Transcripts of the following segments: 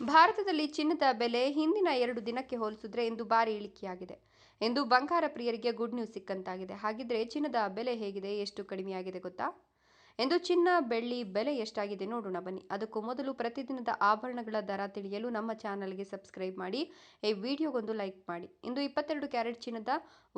ಭಾರತದಲ್ಲಿ ಚಿನ್ನದ ಬೆಲೆ ಹಿಂದಿನ ಎರಡು ದಿನಕ್ಕೆ ಹೋಲಿಸಿದ್ರೆ ಇಂದು ಭಾರಿ ಇಳಿಕೆಯಾಗಿದೆ. ಎಂದು ಬಂಗಾರ ಪ್ರಿಯರಿಗೆ ಗುಡ್ ನ್ಯೂಸ್ ಸಿಕ್ಕಂತಾಗಿದೆ. ಹಾಗಿದ್ರೆ ಚಿನ್ನದ ಬೆಲೆ ಹೇಗಿದೆ, ಎಷ್ಟು ಕಡಿಮೆಯಾಗಿದೆ ಗೊತ್ತಾ? ಎಂದು ಚಿನ್ನ, ಬೆಳ್ಳಿ ಬೆಲೆ ಎಷ್ಟಾಗಿದೆ ನೋಡೋಣ ಬನ್ನಿ. ಅದಕ್ಕೂ ಮೊದಲು ಪ್ರತಿದಿನದ ಆಭರಣಗಳ ದರ ತಿಳಿಯಲು ನಮ್ಮ ಚಾನಲ್ಗೆ ಸಬ್ಸ್ಕ್ರೈಬ್ ಮಾಡಿ, ಈ ವಿಡಿಯೋಗೊಂದು ಲೈಕ್ ಮಾಡಿ. ಇಂದು ಇಪ್ಪತ್ತೆರಡು ಕ್ಯಾರೆಟ್ ಚಿನ್ನದ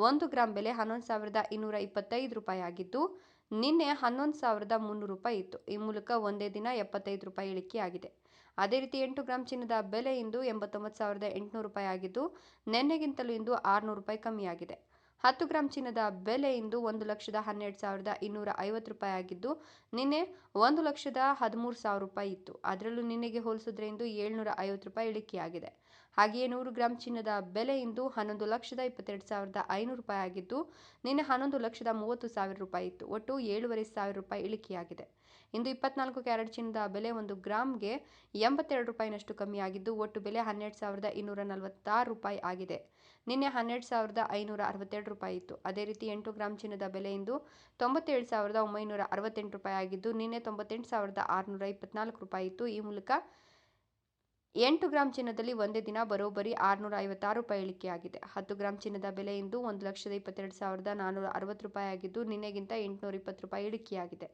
ಒಂದು ಗ್ರಾಂ ಬೆಲೆ ಹನ್ನೊಂದು ಸಾವಿರದ ಇನ್ನೂರ ಇಪ್ಪತ್ತೈದು ರೂಪಾಯಿ ಆಗಿದ್ದು ನಿನ್ನೆ ಹನ್ನೊಂದು ಸಾವಿರದ ಮುನ್ನೂರು ರೂಪಾಯಿ ಇತ್ತು. ಈ ಮೂಲಕ ಒಂದೇ ದಿನ ಎಪ್ಪತ್ತೈದು ರೂಪಾಯಿ ಇಳಿಕೆಯಾಗಿದೆ ಅದೇ ರೀತಿ ಎಂಟು ಗ್ರಾಂ ಚಿನ್ನದ ಬೆಲೆ ಇಂದು ಎಂಬತ್ತೊಂಬತ್ತು ಸಾವಿರದ ಎಂಟುನೂರು ರೂಪಾಯಿ ಆಗಿದ್ದು, ನಿನ್ನೆಗಿಂತಲೂ ಇಂದು ಆರುನೂರು ರೂಪಾಯಿ ಕಮ್ಮಿಯಾಗಿದೆ ಹತ್ತು ಗ್ರಾಂ ಚಿನ್ನದ ಬೆಲೆ ಇಂದು ಒಂದು ಲಕ್ಷದ ಹನ್ನೆರಡು ಸಾವಿರದ ಇನ್ನೂರ ಐವತ್ತು ರೂಪಾಯಿ ಆಗಿದ್ದು, ನಿನ್ನೆ ಒಂದು ಲಕ್ಷದ ಹದಿಮೂರು ಸಾವಿರ ರೂಪಾಯಿ ಇತ್ತು. ಅದರಲ್ಲೂ ನಿನ್ನೆಗೆ ಹೋಲಿಸಿದ್ರೆ ಇಂದು ಏಳ್ನೂರ ಐವತ್ತು ರೂಪಾಯಿ ಇಳಿಕೆಯಾಗಿದೆ. ಹಾಗೆಯೇ ನೂರು ಗ್ರಾಂ ಚಿನ್ನದ ಬೆಲೆ ಇಂದು ಹನ್ನೊಂದು ಲಕ್ಷದ ಇಪ್ಪತ್ತೆರಡು ಸಾವಿರದ ಐನೂರು ರೂಪಾಯಿ ಆಗಿದ್ದು, ನಿನ್ನೆ ಹನ್ನೊಂದು ಲಕ್ಷದ ಮೂವತ್ತು ಸಾವಿರ ರೂಪಾಯಿ ಇತ್ತು. ಒಟ್ಟು ಏಳುವರೆ ಸಾವಿರ ರೂಪಾಯಿ ಇಳಿಕೆಯಾಗಿದೆ. ಇಂದು ಇಪ್ಪತ್ನಾಲ್ಕು ಕ್ಯಾರೆಟ್ ಚಿನ್ನದ ಬೆಲೆ ಒಂದು ಗ್ರಾಮ್ಗೆ ಎಂಬತ್ತೆರಡು ರೂಪಾಯಿನಷ್ಟು ಕಮ್ಮಿಯಾಗಿದ್ದು ಒಟ್ಟು ಬೆಲೆ ಹನ್ನೆರಡು ಸಾವಿರದ ಇನ್ನೂರ ನಲವತ್ತಾರು ರೂಪಾಯಿ ಆಗಿದೆ. ನಿನ್ನೆ ಹನ್ನೆರಡು ಸಾವಿರದ ಐನೂರ ಅರವತ್ತೆರಡು ರೂಪಾಯಿ ಇತ್ತು. ಅದೇ ರೀತಿ ಎಂಟು ಗ್ರಾಂ ಚಿನ್ನದ ಬೆಲೆ ಇಂದು ತೊಂಬತ್ತೇಳು ಸಾವಿರದ ಒಂಬೈನೂರ ಅರವತ್ತೆಂಟು ರೂಪಾಯಿ ಆಗಿದ್ದು, ನಿನ್ನೆ ತೊಂಬತ್ತೆಂಟು ಸಾವಿರದ ಆರುನೂರ ಇಪ್ಪತ್ನಾಲ್ಕು ರೂಪಾಯಿ ಇತ್ತು. ಈ ಮೂಲಕ ಎಂಟು ಗ್ರಾಂ ಚಿನ್ನದಲ್ಲಿ ಒಂದೇ ದಿನ ಬರೋಬ್ಬರಿ ಆರುನೂರ ಐವತ್ತಾರು ರೂಪಾಯಿ ಇಳಿಕೆಯಾಗಿದೆ. ಹತ್ತು ಗ್ರಾಂ ಚಿನ್ನದ ಬೆಲೆ ಇಂದು ಒಂದು ಲಕ್ಷದ ಇಪ್ಪತ್ತೆರಡು ಸಾವಿರದ ನಾನ್ನೂರ ಅರವತ್ತು ರೂಪಾಯಿ ಆಗಿದ್ದು, ನಿನ್ನೆಗಿಂತ ಎಂಟುನೂರ ಇಪ್ಪತ್ತು ರೂಪಾಯಿ ಇಳಿಕೆಯಾಗಿದೆ.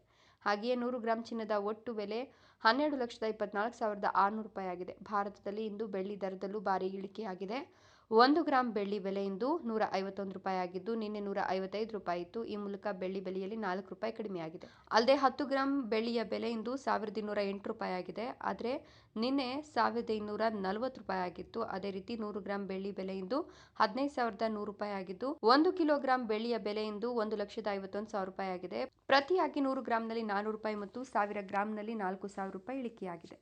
ಹಾಗೆಯೇ ನೂರು ಗ್ರಾಂ ಚಿನ್ನದ ಒಟ್ಟು ಬೆಲೆ ಹನ್ನೆರಡು ಲಕ್ಷದ ಇಪ್ಪತ್ನಾಲ್ಕು ಸಾವಿರದ ಆರುನೂರು ರೂಪಾಯಿ ಆಗಿದೆ. ಭಾರತದಲ್ಲಿ ಇಂದು ಬೆಳ್ಳಿ ದರದಲ್ಲೂ ಭಾರಿ ಇಳಿಕೆಯಾಗಿದೆ. ಒಂದು ಗ್ರಾಂ ಬೆಳ್ಳಿ ಬೆಲೆ ಇಂದು ನೂರ ಐವತ್ತೊಂದು ರೂಪಾಯಿ ಆಗಿದ್ದು, ನಿನ್ನೆ ನೂರ ಐವತ್ತೈದು ರೂಪಾಯಿ ಇತ್ತು. ಈ ಮೂಲಕ ಬೆಳ್ಳಿ ಬೆಲೆಯಲ್ಲಿ ನಾಲ್ಕು ರೂಪಾಯಿ ಕಡಿಮೆಯಾಗಿದೆ ಅಲ್ಲದೆ ಹತ್ತು ಗ್ರಾಂ ಬೆಳ್ಳಿಯ ಬೆಲೆ ಇಂದು ಸಾವಿರದ ಇನ್ನೂರ ಎಂಟು ರೂಪಾಯಿ ಆಗಿದೆ. ಆದರೆ ನಿನ್ನೆ ಸಾವಿರದ ಇನ್ನೂರ ನಲವತ್ತು ರೂಪಾಯಿ ಆಗಿತ್ತು. ಅದೇ ರೀತಿ ನೂರು ಗ್ರಾಂ ಬೆಳ್ಳಿ ಬೆಲೆ ಇಂದು ಹದಿನೈದು ಸಾವಿರದ ನೂರು ರೂಪಾಯಿ ಆಗಿದ್ದು, ಒಂದು ಕಿಲೋಗ್ರಾಂ ಬೆಳ್ಳಿಯ ಬೆಲೆ ಇಂದು ಒಂದು ಲಕ್ಷದ ಐವತ್ತೊಂದು ಸಾವಿರ ರೂಪಾಯಿ ಆಗಿದೆ. ಪ್ರತಿಯಾಗಿ ನೂರು ಗ್ರಾಂನಲ್ಲಿ ನಾನೂರು ರೂಪಾಯಿ ಮತ್ತು ಸಾವಿರ ಗ್ರಾಂನಲ್ಲಿ ನಾಲ್ಕು ಸಾವಿರ ರೂಪಾಯಿ ಇಳಿಕೆಯಾಗಿದೆ.